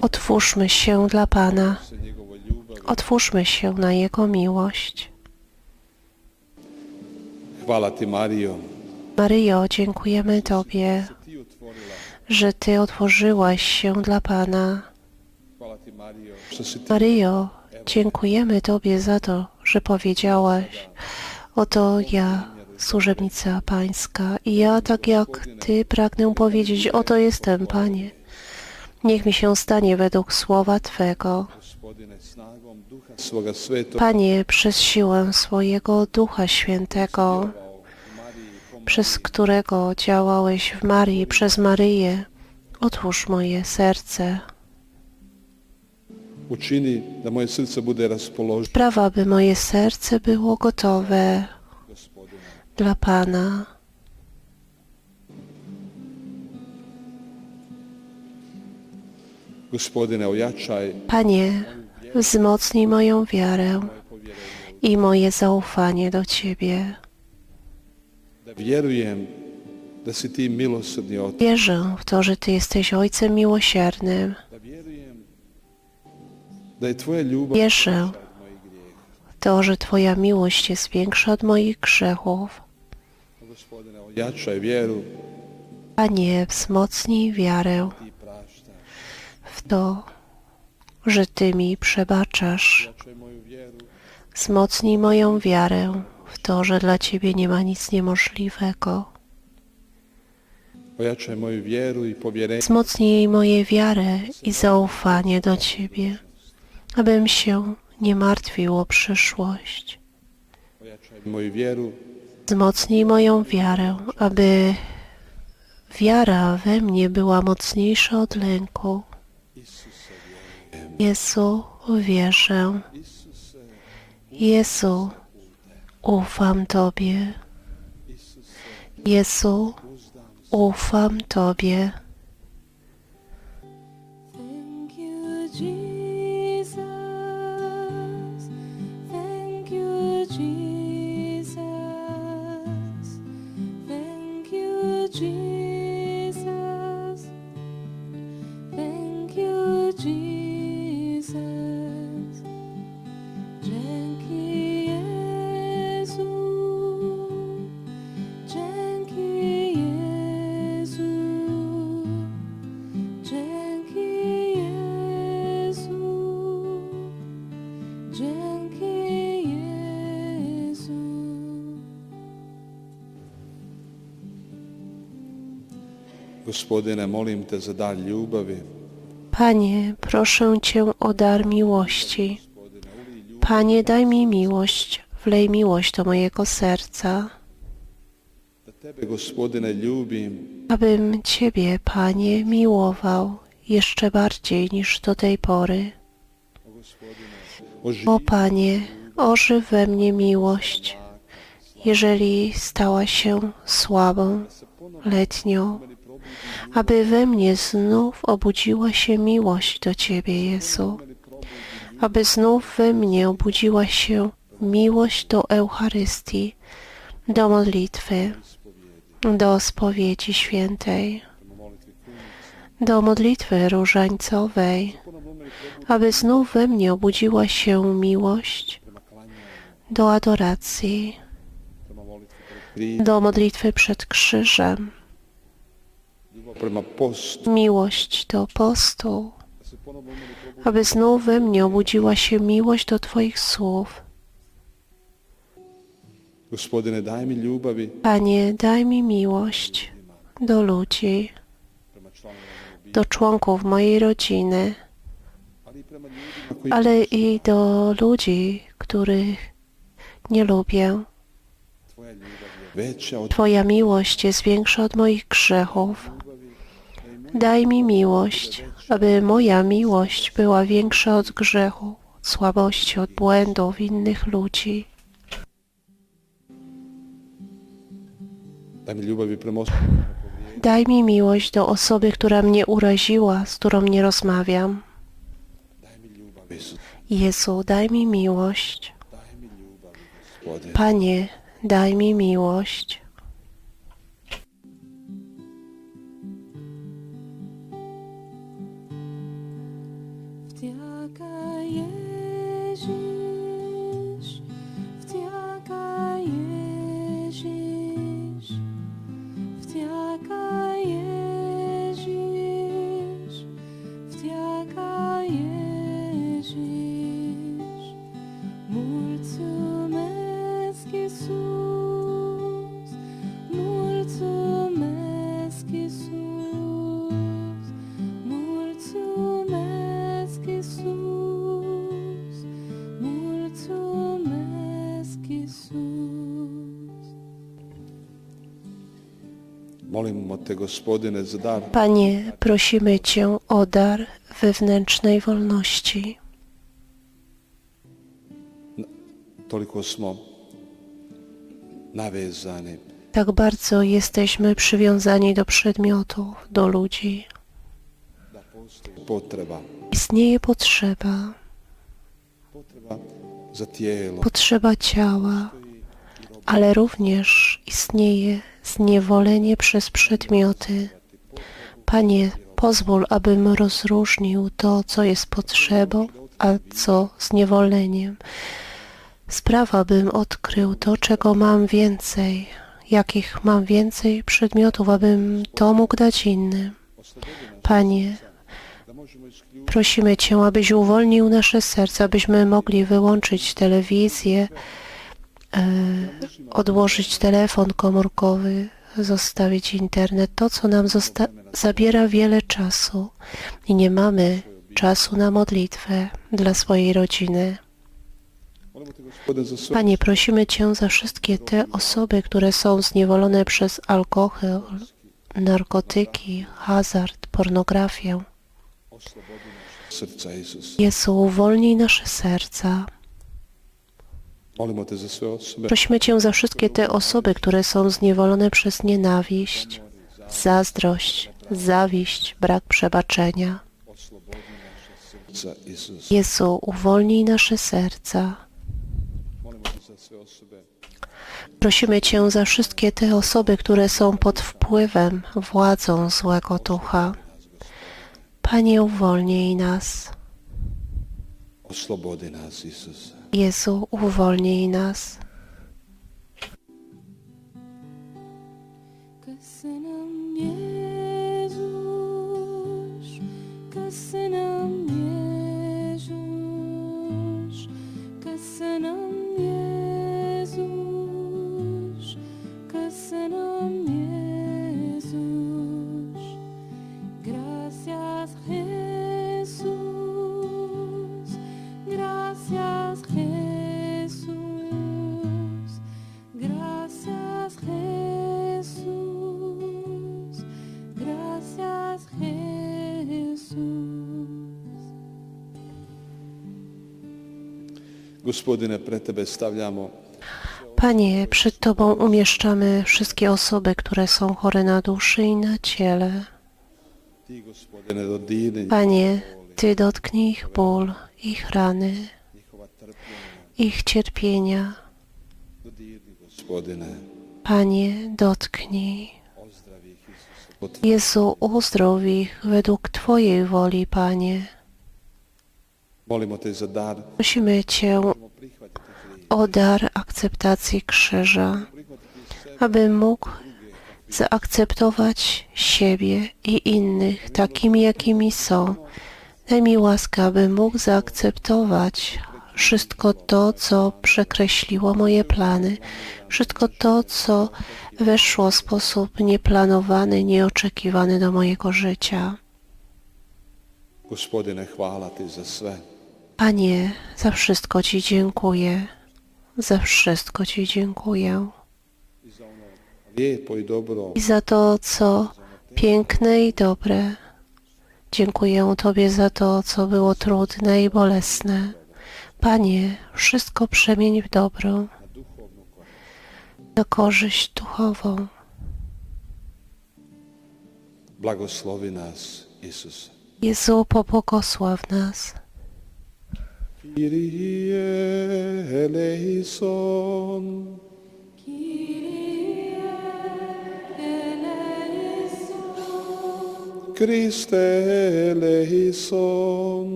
Otwórzmy się dla Pana. Otwórzmy się na Jego miłość. Hvala ti Mario, Maryjo, dziękujemy Tobie, że Ty otworzyłaś się dla Pana. Maryjo, dziękujemy Tobie za to, że powiedziałaś, oto ja, służebnica Pańska, i ja, tak jak Ty, pragnę powiedzieć, oto jestem, Panie. Niech mi się stanie według słowa Twego. Panie, przez siłę swojego Ducha Świętego, przez którego działałeś w Marii, przez Maryję, otwórz moje serce. da moje bude Sprawa, by moje serce było gotowe. Dla Pana. Panie, wzmocnij moją wiarę i moje zaufanie do Ciebie. Wierzę w to, że Ty jesteś Ojcem miłosiernym. Wierzę veća od mojih grijeha. w to, że Twoja miłość jest większa od moich grzechów. Panie, wzmocnij wiarę w to, że Ty mi przebaczasz. Wzmocnij moją wiarę w to, że dla Ciebie nie ma nic niemożliwego. Wzmocnij moje wiarę i zaufanie do Ciebie, abym się nie martwił o przyszłość. Wzmocnij moją wiarę, aby wiara we mnie była mocniejsza od lęku. Jezu, wierzę. Jezu, ufam Tobie. Jezu, ufam Tobie. Gospodine, molim te za dar ljubavi. Panie, proszę Cię o dar miłości. Panie, daj mi miłość, wlej miłość do mojego serca, da tebe, gospodine, ljubim abym Ciebie, Panie, miłował jeszcze bardziej niż do tej pory. O Panie, ożyw we mnie miłość, jeżeli stała się słabą, letnią, aby we mnie znów obudziła się miłość do Ciebie, Jezu, aby znów we mnie obudziła się miłość do Eucharystii, do modlitwy, do spowiedzi świętej, do modlitwy różańcowej, aby znów we mnie obudziła się miłość do adoracji, do modlitwy przed krzyżem. Miłość do probudi aby znów we mnie obudziła się miłość do Twoich słów. Panie, daj mi miłość do ludzi, do członków mojej rodziny, ale i do ludzi, których nie lubię. Twoja miłość jest większa od moich grzechów. ljubavi. Da i moja Daj mi miłość, aby moja miłość była większa od grzechu, od słabości, od błędów innych ludzi. Daj mi povrijede. Daj mi miłość do osoby, która mnie uraziła, z którą nie rozmawiam. Jezu, daj mi miłość. Panie, daj mi miłość. jaka ești. Mulțumesc, Iisus, mulțumesc, Iisus, mulțumesc, Iisus, mulțumesc, Iisus. Panie, prosimy Cię o dar wewnętrznej wolności. Tak bardzo jesteśmy przywiązani do przedmiotów, do ludzi. Istnieje potrzeba, potrzeba ciała, ale również istnieje zniewolenie przez przedmioty. Panie, pozwól, abym rozróżnił to, co jest potrzebą, a co zniewoleniem. Sprawa, abym odkrył to, czego mam więcej, jakich mam więcej przedmiotów, abym to mógł dać innym. Panie, prosimy Cię, abyś uwolnił nasze serca, abyśmy mogli wyłączyć telewizję, odłożyć telefon komórkowy, zostawić internet, to co nam zabiera wiele czasu i nie mamy czasu na modlitwę dla swojej rodziny. Panie, prosimy Cię za wszystkie te osoby, które są zniewolone przez alkohol, narkotyki, hazard, pornografię. Jezu, uwolnij nasze serca. Molimo te za sve osobe Prosimy Cię za wszystkie te osoby, które są zniewolone przez nienawiść, zazdrość, zawiść, brak przebaczenia. Jezu, uwolnij nasze serca. Prosimy Cię za wszystkie te osoby, które są pod wpływem, władzą złego ducha. Panie, uwolnij nas. oslobodi nas. Jezu, uwolnij nas. Panie, przed Tobą umieszczamy wszystkie osoby, które są chore na duszy i na ciele. Panie, Ty dotknij ich ból, ich rany, ich cierpienia. Panie, dotknij. Jezu, uzdrów ich według Twojej woli, Panie. Prosimy Cię o dar akceptacji krzyża, abym mógł zaakceptować siebie i innych takimi, jakimi są. Daj mi łaskę, abym mógł zaakceptować wszystko to, co przekreśliło moje plany, wszystko to, co weszło w sposób nieplanowany, nieoczekiwany do mojego życia. Panie, za wszystko Ci dziękuję. Za wszystko Ci dziękuję. I za to, co piękne i dobre. Dziękuję Tobie za to, co było trudne i bolesne. Panie, wszystko przemień w dobro, na korzyść duchową. Blagoslovi nas, Isus. Jezu, pobłogosław nas. Kyrie eleison. Kyrie eleison, Christe eleison.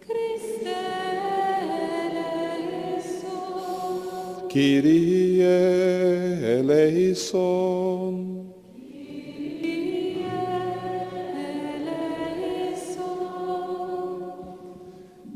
Christe eleison, Kyrie eleison.